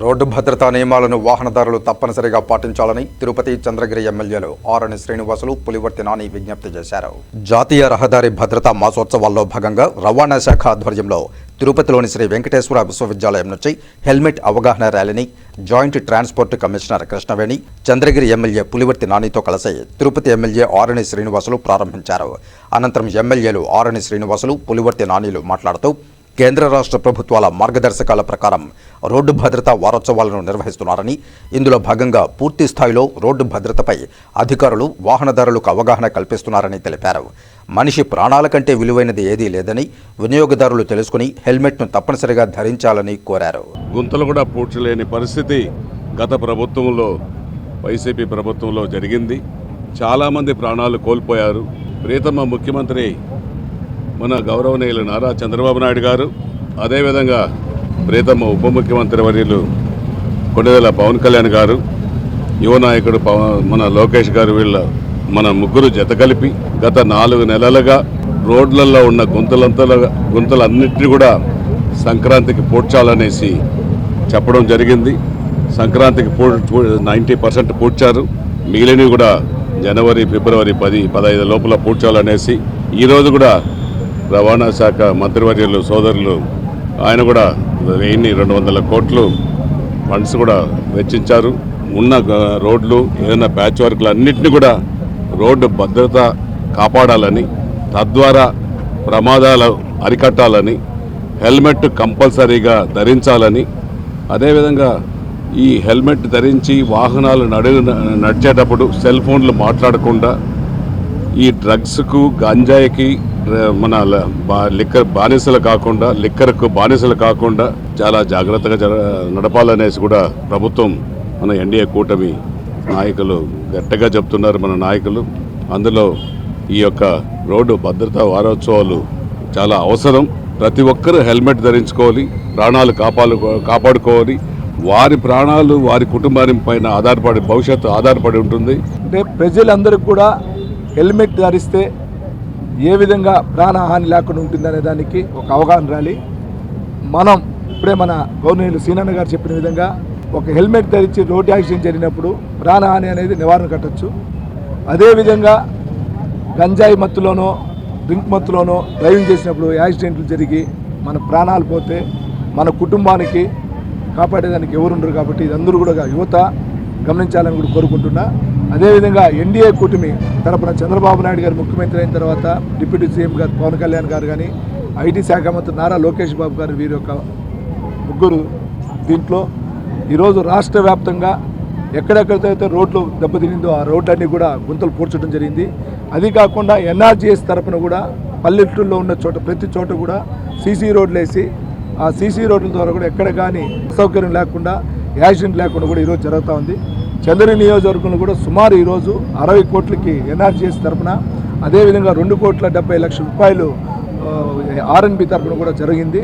Road భద్రతా నియమాలను వాహనదారులు తప్పనిసరిగా పాటించాలని తిరుపతి చంద్రగిరి ఎమ్మెల్యేలు ఆరణి శ్రీనివాసులు పులివర్తి నాని విజ్ఞప్తి చేశారు. జాతీయ రహదారి భద్రతా మాసోత్సవాల్లో భాగంగా రవాణా శాఖ ఆధ్వర్యంలో తిరుపతిలోని శ్రీ వెంకటేశ్వర విశ్వవిద్యాలయం నుంచి హెల్మెట్ అవగాహన ర్యాలీని joint transport commissioner Krishnaveni Chandragiri MLA Pulivarthi నానితో కలిసి తిరుపతి ఎమ్మెల్యే ఆరణి శ్రీనివాసులు ప్రారంభించారు. అనంతరం ఎమ్మెల్యేలు ఆరణి శ్రీనివాసులు పులివర్తి నానిలు మాట్లాడుతూ కేంద్ర రాష్ట్ర ప్రభుత్వాల మార్గదర్శకాల ప్రకారం రోడ్డు భద్రతా వారోత్సవాలను నిర్వహిస్తున్నారని ఇందులో భాగంగా పూర్తి స్థాయిలో రోడ్డు భద్రతపై అధికారులు వాహనదారులకు అవగాహన కల్పిస్తున్నారని తెలిపారు. మనిషి ప్రాణాల కంటే విలువైనది ఏదీ లేదని వినియోగదారులు తెలుసుకుని హెల్మెట్ను తప్పనిసరిగా ధరించాలని కోరారు. గుంతలు కూడా పూడ్చలేని పరిస్థితి గత ప్రభుత్వంలో వైసీపీ ప్రభుత్వంలో జరిగింది. చాలామంది ప్రాణాలు కోల్పోయారు. ప్రీతమ ముఖ్యమంత్రి మన గౌరవనీయులు నారా చంద్రబాబు నాయుడు గారు అదేవిధంగా ప్రీతమ ఉప ముఖ్యమంత్రి వర్యులు కొండదల పవన్ కళ్యాణ్ గారు యువ నాయకుడు పవ- మన లోకేష్ గారు వీళ్ళ మన ముగ్గురు జత కలిపి గత నాలుగు నెలలుగా రోడ్లలో ఉన్న గుంతలంతల గుంతలన్నింటినీ కూడా సంక్రాంతికి పూడ్చాలనేసి చెప్పడం జరిగింది. సంక్రాంతికి పూ నైంటీ పర్సెంట్ పూడ్చారు. మిగిలినవి కూడా జనవరి ఫిబ్రవరి పది పదహైదు లోపల పూడ్చాలనేసి ఈరోజు కూడా రవాణా శాఖ మంత్రివర్యులు సోదరులు ఆయన కూడా వెయ్యిన్ని రెండు వందల కోట్లు ఫండ్స్ కూడా వెచ్చించారు. ఉన్న రోడ్లు ఏదైనా ప్యాచ్ వర్క్లు అన్నింటినీ కూడా రోడ్డు భద్రత కాపాడాలని తద్వారా ప్రమాదాలు అరికట్టాలని హెల్మెట్ కంపల్సరీగా ధరించాలని అదేవిధంగా ఈ హెల్మెట్ ధరించి వాహనాలు నడు నడిచేటప్పుడు సెల్ ఫోన్లు మాట్లాడకుండా ఈ డ్రగ్స్కు గంజాయికి మన ల- బా- లిక్కర్ బానిసలు కాకుండా లిక్కర్కు బానిసలు కాకుండా చాలా జాగ్రత్తగా నడపాలనేసి కూడా ప్రభుత్వం మన ఎన్డీఏ కూటమి నాయకులు గట్టిగా చెప్తున్నారు మన నాయకులు. అందులో ఈ యొక్క రోడ్డు భద్రతా వారోత్సవాలు చాలా అవసరం. ప్రతి ఒక్కరూ హెల్మెట్ ధరించుకోవాలి ప్రాణాలు కాపాడు కాపాడుకోవాలి. వారి ప్రాణాలు వారి కుటుంబాన్ని పైన ఆధారపడి భవిష్యత్తు ఆధారపడి ఉంటుంది. అంటే ప్రజలందరికీ కూడా హెల్మెట్ ధరిస్తే ఏ విధంగా ప్రాణహాని లేకుండా ఉంటుందనే దానికి ఒక అవగాహన రాలి. మనం ఇప్పుడే మన గవర్నర్ సీనన్న గారు చెప్పిన విధంగా ఒక హెల్మెట్ ధరించి రోడ్డు యాక్సిడెంట్ జరిగినప్పుడు ప్రాణహాని అనేది నివారణ కట్టచ్చు. అదేవిధంగా గంజాయి మత్తులోనో డ్రింక్ మత్తులోనో డ్రైవింగ్ చేసినప్పుడు యాక్సిడెంట్లు జరిగి మన ప్రాణాలు పోతే మన కుటుంబానికి కాపాడేదానికి ఎవరు ఉండరు కాబట్టి ఇదందరూ కూడా యువత గమనించాలని కూడా కోరుకుంటున్నా. అదేవిధంగా ఎన్డీఏ కూటమి తరపున చంద్రబాబు నాయుడు గారు ముఖ్యమంత్రి అయిన తర్వాత డిప్యూటీ సీఎం గారు పవన్ కళ్యాణ్ గారు కానీ ఐటీ శాఖ మంత్రి నారా లోకేష్ బాబు గారు వీరి యొక్క ముగ్గురు దీంట్లో. ఈరోజు రాష్ట్ర వ్యాప్తంగా ఎక్కడెక్కడైతే రోడ్లు దెబ్బతినిందో ఆ రోడ్లన్నీ కూడా గుంతలు పూడ్చడం జరిగింది. అది కాకుండా ఎన్ఆర్జీఎస్ తరపున కూడా పల్లెటూరులో ఉన్న చోట ప్రతి చోట కూడా సీసీ రోడ్లు వేసి ఆ సీసీ రోడ్ల ద్వారా కూడా ఎక్కడ కానీ అసౌకర్యం లేకుండా యాక్సిడెంట్ లేకుండా కూడా ఈరోజు జరుగుతూ ఉంది. చంద్రుని నియోజకవర్గంలో కూడా సుమారు ఈరోజు అరవై కోట్లకి ఎన్ఆర్జీఎస్ తరఫున అదేవిధంగా రెండు కోట్ల డెబ్బై లక్షల రూపాయలు ఆర్ఎన్బి తరఫున కూడా జరిగింది.